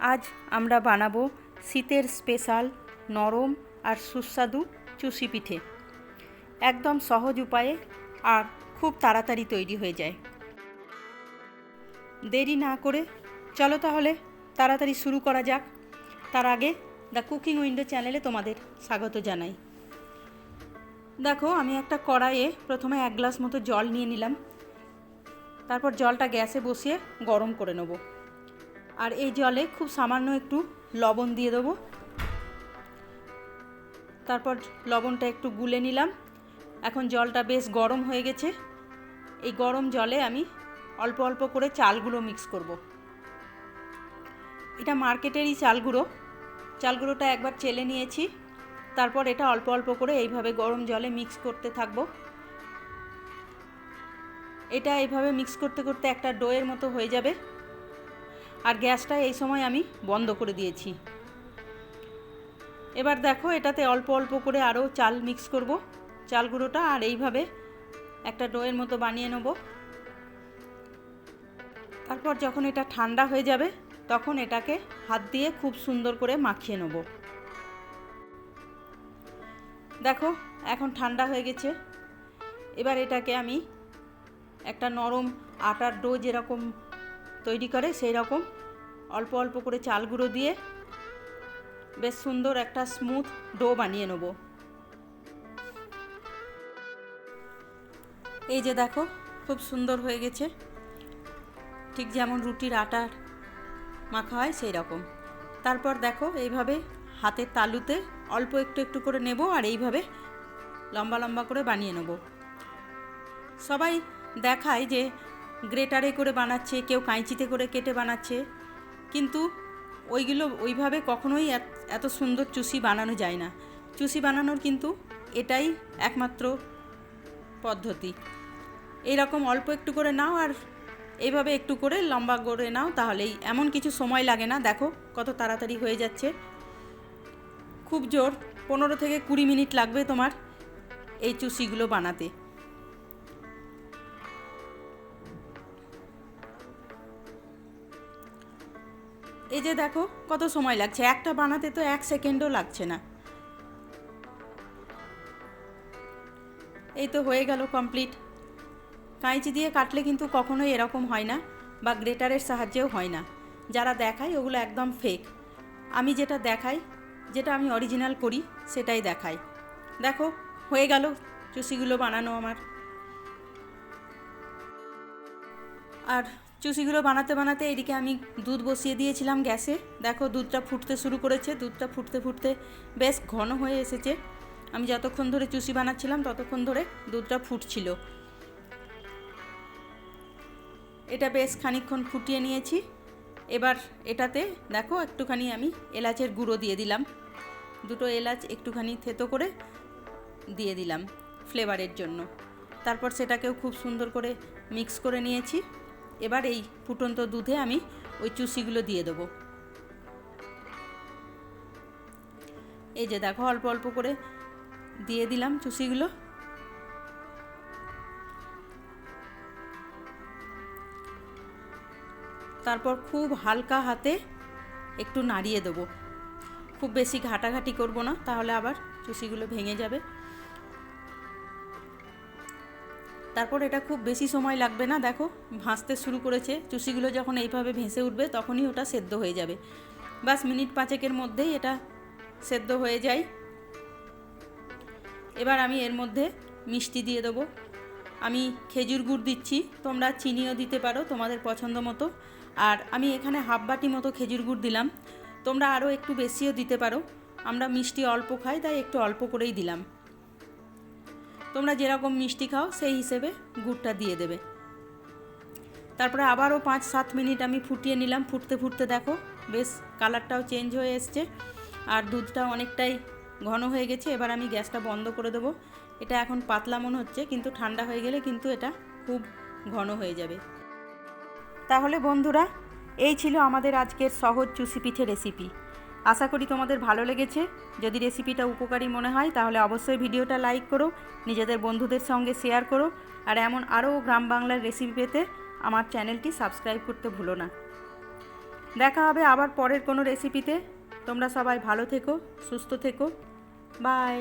আজ আমরা বানাবো শীতের স্পেশাল নরম আর সুস্বাদু চুষি পিঠে। একদম সহজ উপায়ে আর খুব তাড়াতাড়ি তৈরি হয়ে যায়। দেরি না করে চলো তাহলে তাড়াতাড়ি শুরু করা যাক। তার আগে দ্য কুকিং উইন্ডো চ্যানেলে তোমাদের স্বাগত জানাই। দেখো, আমি একটা কড়াইয়ে প্রথমে এক গ্লাস মতো জল নিয়ে নিলাম। তারপর জলটা গ্যাসে বসিয়ে গরম করে নেব। আর এই জলে খুব সামান্য একটু লবণ দিয়ে দেবো। তারপর লবণটা একটু গুলে নিলাম। এখন জলটা বেশ গরম হয়ে গেছে। এই গরম জলে আমি অল্প অল্প করে চালগুলো মিক্স করব। এটা মার্কেটেরই চালগুঁড়ো। চালগুঁড়োটা একবার চেলে নিয়েছি। তারপর এটা অল্প অল্প করে এইভাবে গরম জলে মিক্স করতে থাকব। এটা এইভাবে মিক্স করতে করতে একটা ডোয়ের মতো হয়ে যাবে। আর গ্যাসটা এই সময় আমি বন্ধ করে দিয়েছি। এবার দেখো এটাতে অল্প অল্প করে আরও চাল মিক্স করব। চাল গুঁড়োটা আর এইভাবে একটা ডোয়ের মতো বানিয়ে নেব। তারপর যখন এটা ঠান্ডা হয়ে যাবে, তখন এটাকে হাত দিয়ে খুব সুন্দর করে মাখিয়ে নেব। দেখো, এখন ঠান্ডা হয়ে গেছে। এবার এটাকে আমি একটা নরম আটার ডো যেরকম তৈরি করে সেই রকম অল্প অল্প করে চাল গুঁড়ো দিয়ে বেশ সুন্দর একটা স্মুথ ডো বানিয়ে নেব। এই যে দেখো, খুব সুন্দর হয়ে গেছে। ঠিক যেমন রুটির আটার মাখা হয় সেই রকম তারপর দেখো, এইভাবে হাতের তালুতে অল্প একটু একটু করে নেব আর এইভাবে লম্বা লম্বা করে বানিয়ে নেব। সবাই দেখায় যে গ্রেটারে করে বানাচ্ছে, কেউ কাঁচিতে করে কেটে বানাচ্ছে। কিন্তু ওইগুলো ওইভাবে কখনোই এত সুন্দর চুষি বানানো যায় না। চুষি বানানোর কিন্তু এটাই একমাত্র পদ্ধতি। এইরকম অল্প একটু করে নাও আর এইভাবে একটু করে লম্বা করে নাও তাহলেই, এমন কিছু সময় লাগে না। দেখো কত তাড়াতাড়ি হয়ে যাচ্ছে। খুব জোর, পনেরো থেকে কুড়ি মিনিট লাগবে তোমার এই চুষিগুলো বানাতে। এই যে দেখো, কত সময় লাগছে। একটা বানাতে তো এক সেকেন্ডও লাগছে না। এই তো হয়ে গেল কমপ্লিট কাঁচি দিয়ে কাটলে কিন্তু কখনোই এরকম হয় না, বা গ্রেটারের সাহায্যেও হয় না। যারা দেখায়, ওগুলো একদম ফেক আমি যেটা দেখাই, যেটা আমি অরিজিনাল করি, সেটাই দেখাই। দেখো, হয়ে গেল চুষিগুলো বানানো আমার। আর চুষিগুলো বানাতে বানাতে এদিকে আমি দুধ বসিয়ে দিয়েছিলাম গ্যাসে। দেখো, দুধটা ফুটতে শুরু করেছে। দুধটা ফুটতে ফুটতে বেশ ঘন হয়ে এসেছে। আমি যতক্ষণ ধরে চুষি বানাচ্ছিলাম, ততক্ষণ ধরে দুধটা ফুটছিল। এটা বেশ খানিক্ষণ ফুটিয়ে নিয়েছি। এবার এটাতে দেখো, একটুখানি আমি এলাচের গুঁড়ো দিয়ে দিলাম। দুটো এলাচ একটুখানি থেতো করে দিয়ে দিলাম ফ্লেভারের জন্য। তারপর সেটাকেও খুব সুন্দর করে মিক্স করে নিয়েছি। এবার এই ফুটন্ত দুধে আমি ওই চুষিগুলো দিয়ে দেবো। এই যে দেখো, অল্প অল্প করে দিয়ে দিলাম চুষিগুলো। তারপর খুব হালকা হাতে একটু নাড়িয়ে দেবো। খুব বেশি ঘাটাঘাটি করব না, তাহলে আবার চুষিগুলো ভেঙে যাবে। তারপর এটা খুব বেশি সময় লাগবে না, দেখো ভাসতে শুরু করেছে। চুষিগুলো যখন এইভাবে ভেসে উঠবে, তখনই ওটা সেদ্ধ হয়ে যাবে। বাস, মিনিট পাঁচেকের মধ্যেই এটা সেদ্ধ হয়ে যায়। এবার আমি এর মধ্যে মিষ্টি দিয়ে দেবো। আমি খেজুর গুড় দিচ্ছি, তোমরা চিনিও দিতে পারো তোমাদের পছন্দ মতো। আর আমি এখানে হাফ বাটি মতো খেজুর গুড় দিলাম। তোমরা আরও একটু বেশিও দিতে পারো। আমরা মিষ্টি অল্প খাই, তাই একটু অল্প করেই দিলাম। তোমরা যেরকম মিষ্টি খাও, সেই হিসেবে গুড়টা দিয়ে দেবে। তারপরে আবারও পাঁচ সাত মিনিট আমি ফুটিয়ে নিলাম। ফুটতে ফুটতে দেখো, বেশ কালারটাও চেঞ্জ হয়ে এসছে। আর দুধটা অনেকটাই ঘন হয়ে গেছে। এবার আমি গ্যাসটা বন্ধ করে দেবো। এটা এখন পাতলা মনে হচ্ছে, কিন্তু ঠান্ডা হয়ে গেলে কিন্তু এটা খুব ঘন হয়ে যাবে। তাহলে বন্ধুরা, এই ছিল আমাদের আজকের সহজ চুষি পিঠে রেসিপি। আশা করি তোমাদের ভালো লেগেছে। যদি রেসিপিটা উপকারী মনে হয়, তাহলে অবশ্যই ভিডিওটা লাইক করো, নিজেদের বন্ধুদের সঙ্গে শেয়ার করো, আর এমন আরও গ্রাম বাংলার রেসিপি পেতে আমার চ্যানেলটি সাবস্ক্রাইব করতে ভুলো না। দেখা হবে আবার পরের কোনো রেসিপিতে তোমরা সবাই ভালো থেকো, সুস্থ থেকো। বাই